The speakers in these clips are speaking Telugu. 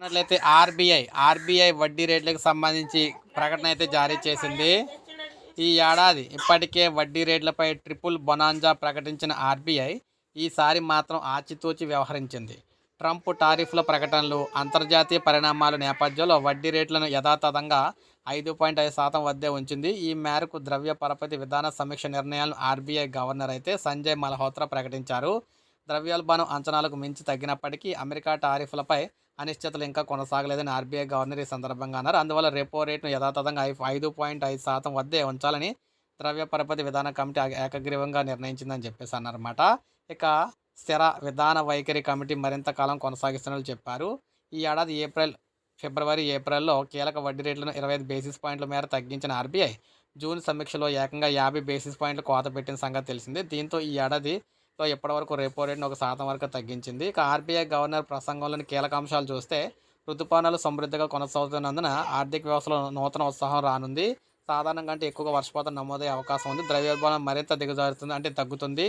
చూసినట్లయితే ఆర్బీఐ ఆర్బీఐ వడ్డీ రేట్లకు సంబంధించి ప్రకటన అయితే జారీ చేసింది. ఈ ఏడాది ఇప్పటికే వడ్డీ రేట్లపై ట్రిపుల్ బొనాంజా ప్రకటించిన ఆర్బీఐ ఈసారి మాత్రం ఆచితూచి వ్యవహరించింది. ట్రంప్ టారిఫ్ల ప్రకటనలు అంతర్జాతీయ పరిణామాల నేపథ్యంలో వడ్డీ రేట్లను యథాతథంగా ఐదు పాయింట్ ఐదు శాతం వద్దే ఉంచింది. ఈ మేరకు ద్రవ్య పరపతి విధాన సమీక్ష నిర్ణయాలను ఆర్బీఐ గవర్నర్ అయితే సంజయ్ మల్హోత్రా ప్రకటించారు. ద్రవ్యోల్బణం అంచనాలకు మించి తగ్గినప్పటికీ అమెరికా టారిఫ్లపై అనిశ్చితలు ఇంకా కొనసాగలేదని ఆర్బీఐ గవర్నర్ ఈ సందర్భంగా అన్నారు. అందువల్ల రెపో రేటును యథాతథంగా ఐ- ఐదు పాయింట్ ఐదు శాతం వద్దే ఉంచాలని ద్రవ్య పరపతి విధాన కమిటీ ఏకగ్రీవంగా నిర్ణయించిందని చెప్పేసి అన్నారన్నమాట. ఇక స్థిర విధాన వైఖరి కమిటీ మరింత కాలం కొనసాగిస్తున్నట్లు చెప్పారు. ఈ ఏడాది ఏప్రిల్ ఫిబ్రవరి ఏప్రిల్లో కీలక వడ్డీ రేట్లను ఇరవై ఐదు బేసిస్ పాయింట్ల మేర తగ్గించిన ఆర్బీఐ జూన్ సమీక్షలో ఏకంగా యాభై బేసిస్ పాయింట్లు కోత పెట్టిన సంగతి తెలిసింది. దీంతో ఈ ఏడాది లో ఇప్పటివరకు రెపో రేటును ఒక శాతం వరకు తగ్గించింది. ఇక ఆర్బీఐ గవర్నర్ ప్రసంగంలోని కీలక అంశాలు చూస్తే ఋతుపానాలు సమృద్ధిగా కొనసాగుతున్నందున ఆర్థిక వ్యవస్థలో నూతన ఉత్సాహం రానుంది. సాధారణం కంటే ఎక్కువగా వర్షపాతం నమోదయ్యే అవకాశం ఉంది. ద్రవ్యోల్బణం మరింత దిగజారుతుంది అంటే తగ్గుతుంది.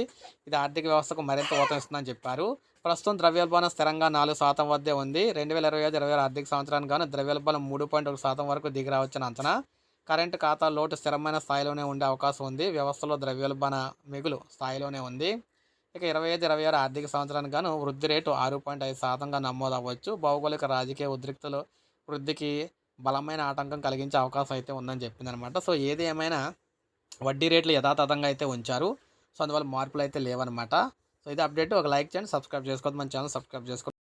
ఇది ఆర్థిక వ్యవస్థకు మరింత ఊతం ఇస్తుందని చెప్పారు. ప్రస్తుతం ద్రవ్యోల్బణం స్థిరంగా నాలుగు శాతం వద్దే ఉంది. రెండు వేల ఇరవై ఐదు ఇరవై ఆరు ఆర్థిక సంవత్సరానికి గాను ద్రవ్యోల్బణం మూడు పాయింట్ ఒక శాతం వరకు దిగి రావచ్చని అంచనా. కరెంటు ఖాతా లోటు స్థిరమైన స్థాయిలోనే ఉండే అవకాశం ఉంది. వ్యవస్థలో ద్రవ్యోల్బణ మిగులు స్థాయిలోనే ఉంది. ఇక ఇరవై ఐదు ఇరవై ఆరు ఆర్థిక సంవత్సరానికి గాను వృద్ధి రేటు ఆరు పాయింట్ ఐదు శాతంగా నమోదవ్వచ్చు. భౌగోళిక రాజకీయ ఉద్రిక్తలు వృద్ధికి బలమైన ఆటంకం కలిగించే అవకాశం అయితే ఉందని చెప్పిందనమాట. సో ఏది ఏమైనా వడ్డీ రేట్లు యథాతథంగా అయితే ఉంచారు. సో అందువల్ల మార్పులు అయితే లేవన్నమాట సో ఇది అప్డేట్. ఒక లైక్ చేయండి సబ్స్క్రైబ్ చేసుకోవద్దు. మన ఛానల్ సబ్స్క్రైబ్ చేసుకోండి